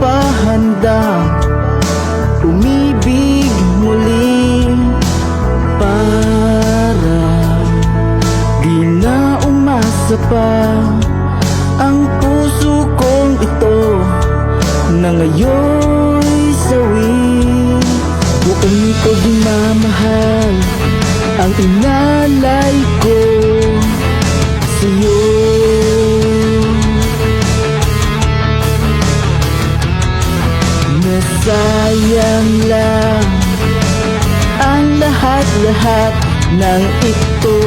pa handang umibig muli para di na umasa pa ang puso kong ito na ngayon'y sawi. Buong pagmamahal ang inalay lahat-lahat ng ito.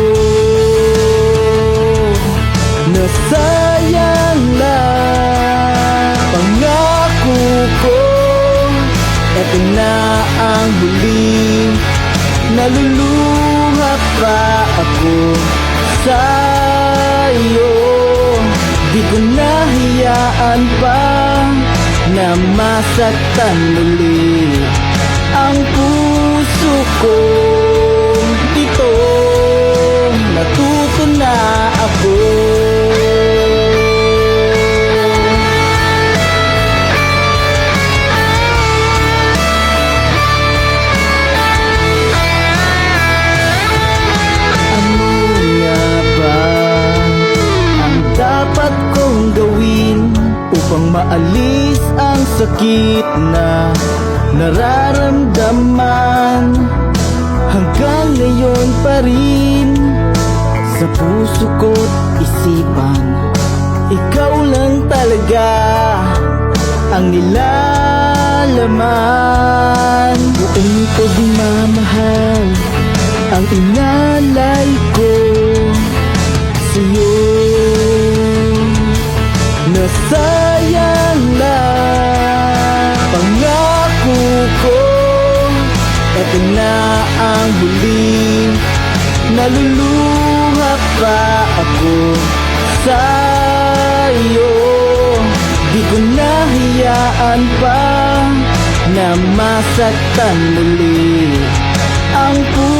Nasayang lang pangako ko. Ito na ang huli Naluluha pa ako sa'yo. Di ko nahiyaan pa na masaktan muli maalis ang sakit na nararamdaman. Hanggang ngayon pa rin sa puso ko't isipan. Ikaw lang talaga ang nilalaman. Buong pagmamahal ang inalay ko sa'yo. Nasayang Ito na ang huli. Naluluha pa ako Sa'yo. Di ko nahiyaan pa Na masaktan muli Ang puso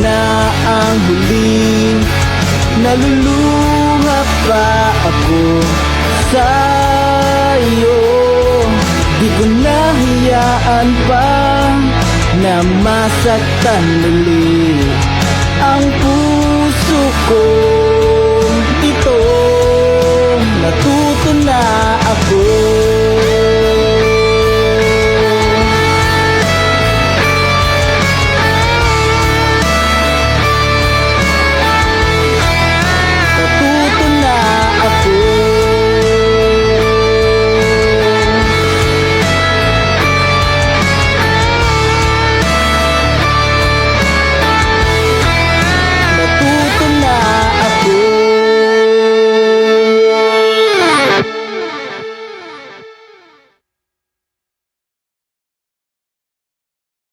na ang huli. Naluluha pa ako sa'yo. Di ko nahiyaan pa na masaktan muli Ang puso ko. Dito Natuto na ako.